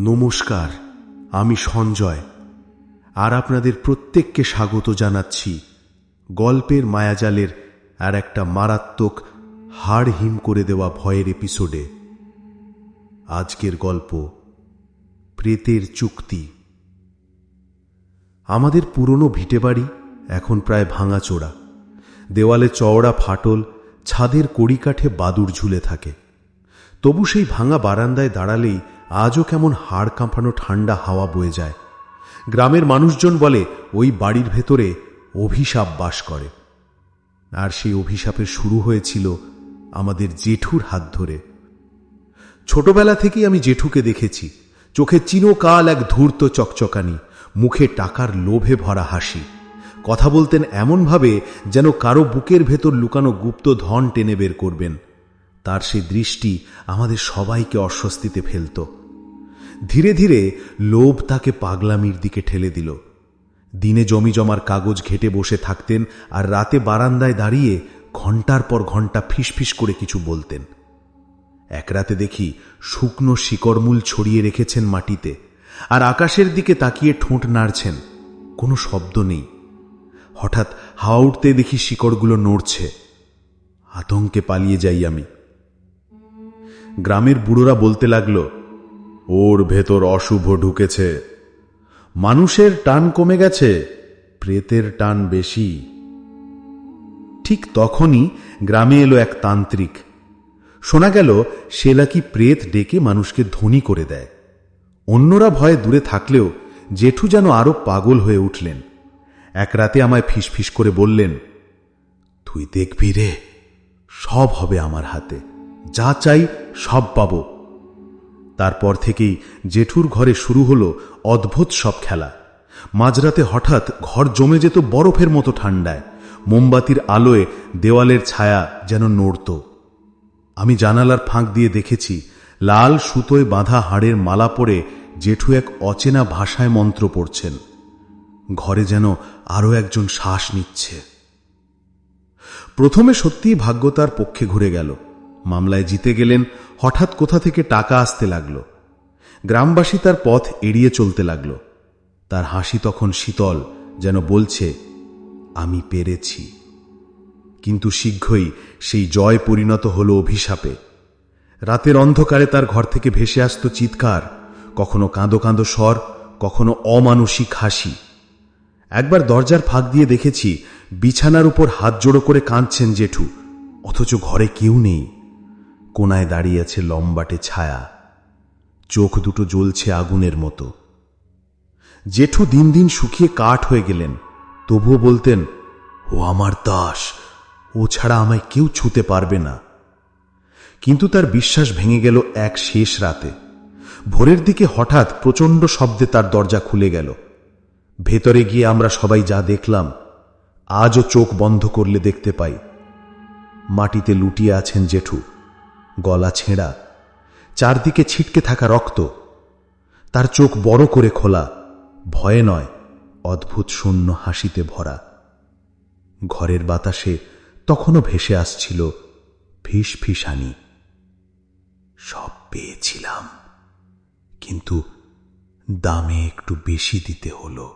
নমস্কার, আমি সঞ্জয়, আর আপনাদের প্রত্যেককে স্বাগত জানাচ্ছি গল্পের মায়াজালের আর একটা মারাত্মক হাড় হিম করে দেওয়া ভয়ের এপিসোডে। আজকের গল্প, প্রেতের চুক্তি। আমাদের পুরনো ভিটেবাড়ি এখন প্রায় ভাঙাচোরা। দেওয়ালে চওড়া ফাটল, ছাদের কড়িকাঠে বাদুর ঝুলে থাকে। তবু সেই ভাঙা বারান্দায় দাঁড়ালেই আজও কেমন হাড় কাঁপানো ঠান্ডা হাওয়া বয়ে যায়। গ্রামের মানুষজন বলে, ওই বাড়ির ভেতরে অভিশাপ বাস করে। আর সেই অভিশাপের শুরু হয়েছিল আমাদের জেঠুর হাত ধরে। ছোটবেলা থেকেই আমি জেঠুকে দেখেছি। চোখে চিরকাল এক ধূর্ত চকচকানি, মুখে টাকার লোভে ভরা হাসি। কথা বলতেন এমনভাবে যেন কারও বুকের ভেতর লুকানো গুপ্ত ধন টেনে বের করবেন। তার সেই দৃষ্টি আমাদের সবাইকে অস্বস্তিতে ফেলত। ধীরে ধীরে লোভ তাকে পাগলামির দিকে ঠেলে দিল। দিনে জমি জমার কাগজ ঘেটে বসে থাকতেন আর রাতে বারান্দায় দাঁড়িয়ে ঘণ্টার পর ঘণ্টা ফিসফিস করে কিছু বলতেন। এক রাতে দেখি শুকনো শিকড়মূল ছড়িয়ে রেখেছেন মাটিতে আর আকাশের দিকে তাকিয়ে ঠোঁট নাড়ছেন। কোনো শব্দ নেই। হঠাৎ হাওয়া উঠতে দেখি শিকড়গুলো নড়ছে। আতঙ্কে পালিয়ে যাই আমি। গ্রামের বুড়োরা বলতে লাগল, ওর ভেতর অশুভ ঢুকেছে। মানুষের টান কমে গেছে, প্রেতের টান বেশি। ঠিক তখনই গ্রামে এলো এক তান্ত্রিক। শোনা গেল, সে নাকি প্রেত ডেকে মানুষকে ধনী করে দেয়। অন্যরা ভয়ে দূরে থাকলেও জেঠু যেন আরও পাগল হয়ে উঠলেন। এক রাতে আমায় ফিসফিস করে বললেন, তুই দেখবি রে, সব হবে আমার হাতে। যা চাই সব পাব। তারপর থেকেই জেঠুর ঘরে শুরু হলো অদ্ভুত সব খেলা। মাঝরাতে হঠাৎ ঘর জমে যেত বরফের মতো ঠান্ডায়। মোমবাতির আলোয় দেওয়ালের ছায়া যেন নড়ত। আমি জানালার ফাঁক দিয়ে দেখেছি, লাল সুতোয় বাঁধা হাড়ের মালা পরে জেঠু এক অচেনা ভাষায় মন্ত্র পড়ছেন। ঘরে যেন আরও একজন শ্বাস নিচ্ছে। প্রথমে সত্যিই ভাগ্য তার পক্ষে ঘুরে গেল। মামলায় জিতে গেলেন, হঠাৎ কোথা থেকে টাকা আসতে লাগল। গ্রামবাসী তার পথ এড়িয়ে চলতে লাগল। তার হাসি তখন শীতল, যেন বলছে, আমি পেরেছি। কিন্তু শীঘ্রই সেই জয় পরিণত হল অভিশাপে। রাতের অন্ধকারে তার ঘর থেকে ভেসে আসত চিৎকার, কখনো কাঁদো কাঁদো স্বর, কখনো অমানসিক হাসি। একবার দরজার ফাঁক দিয়ে দেখেছি, বিছানার উপর হাত জোড়ো করে কাঁদছেন জেঠু, অথচ ঘরে কেউ নেই। কোনায় দাঁড়িয়ে আছে লম্বাটে ছায়া। চোখ দুটো জ্বলছে আগুনের মতো। জেঠু দিন দিন শুকিয়ে কাঠ হয়ে গেলেন। তবুও বলতেন, ও আমার দাস, ও ছাড়া আমায় কেউ ছুতে পারবে না। কিন্তু তার বিশ্বাস ভেঙে গেল এক শেষ রাতে। ভোরের দিকে হঠাৎ প্রচণ্ড শব্দে তার দরজা খুলে গেল। ভেতরে গিয়ে আমরা সবাই যা দেখলাম, আজও চোখ বন্ধ করলে দেখতে পাই। মাটিতে লুটিয়ে আছেন জেঠু। গলা ছেঁড়া, চারদিকে ছিটকে থাকা রক্ত, তার চোখ বড় করে খোলা, ভয়ে নয়, অদ্ভুত শূন্য হাসিতে ভরা। ঘরের বাতাসে তখনও ভেসে আসছিল ফিস ফিসানি। সব পেয়েছিলাম, কিন্তু দামে একটু বেশি দিতে হলো।